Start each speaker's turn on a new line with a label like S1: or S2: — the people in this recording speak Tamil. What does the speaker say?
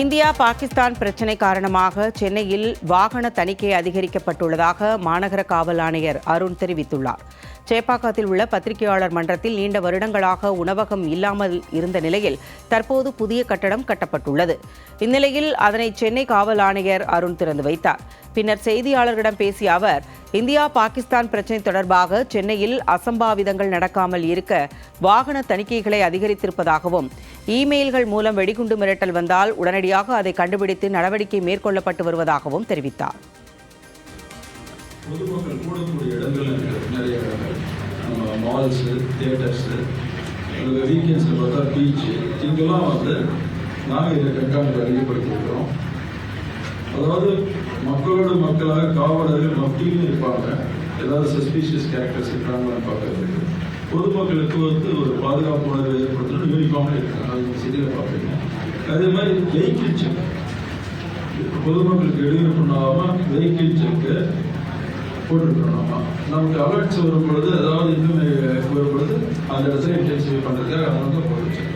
S1: இந்தியா பாகிஸ்தான் பிரச்சினை காரணமாக சென்னையில் வாகன தணிக்கை அதிகரிக்கப்பட்டுள்ளதாக மாநகர காவல் ஆணையர் அருண் தெரிவித்துள்ளார் சேப்பாக்கத்தில் உள்ள பத்திரிகையாளர் மன்றத்தில் நீண்ட வருடங்களாக உணவகம் இல்லாமல் இருந்த நிலையில் தற்போது புதிய கட்டடம் கட்டப்பட்டுள்ளது இந்நிலையில் அதனை சென்னை காவல் ஆணையர் அருண் திறந்து வைத்தார் பின்னர் செய்தியாளர்களிடம் பேசிய அவர் இந்தியா பாகிஸ்தான் பிரச்சினை தொடர்பாக சென்னையில் அசம்பாவிதங்கள் நடக்காமல் இருக்க வாகன தணிக்கைகளை அதிகரித்திருப்பதாகவும் இமெயில்கள் மூலம் வெடிகுண்டு மிரட்டல் வந்தால் உடனடியாக அதை கண்டுபிடித்து நடவடிக்கை மேற்கொள்ளப்பட்டு வருவதாகவும் தெரிவித்தார்
S2: பொதுமக்கள் கூடக்கூடிய இடங்களில் மால்ஸு தியேட்டர்ஸு அதில் வீக்கெண்ட்ஸில் பார்த்தா பீச்சு இங்கெல்லாம் வந்து நாங்கள் இதை கண்காணிப்பு அதிகப்படுத்தியிருக்கிறோம் அதாவது மக்களோடு மக்களாக காவலர்கள் மத்தியும் இருப்பாங்க ஏதாவது சஸ்பீஷியஸ் கேரக்டர்ஸ் இருக்காங்களான்னு பார்க்கறதுக்கு பொதுமக்களுக்கு வந்து ஒரு பாதுகாப்பு உணர்வு ஏற்படுத்தணும் யூனிஃபார்மே இருக்காங்க அது சிட்டியில் பார்ப்பீங்க அதே மாதிரி வெஹிக்கிள் செக் பொதுமக்களுக்கு இடையூறு பண்ணாமல் வெஹிக்கிள் செக்கு போட்டுருக்கோம் நமக்கு அலர்ட்ஸ் வரும் பொழுது அதாவது இன்னும் வரும் பொழுது அந்த இடத்துல இன்டென்சிஃபை பண்ணுறதுக்காக அவங்க போட்டுச்சு